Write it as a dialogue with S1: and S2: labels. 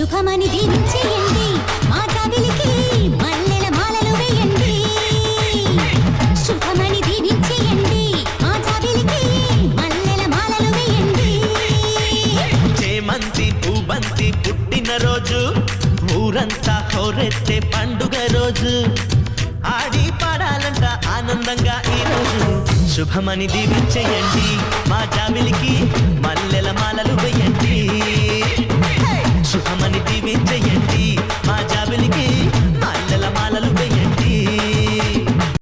S1: శుభమని దీవించేయండి. మా కవిలికి మల్లెల మాలలు వేయండి. శుభమని దీవించేయండి. మా కవిలికి మల్లెల మాలలు వేయండి.
S2: చేమంతి పూబంతి పుట్టిన రోజు. ఊరంతా హోరెత్తే పండుగ రోజు. ఆడి పాడాలంట ఆనందంగా ఈరోజు శుభమని దీవించేయండి మా జాబిలికి. விஜயன்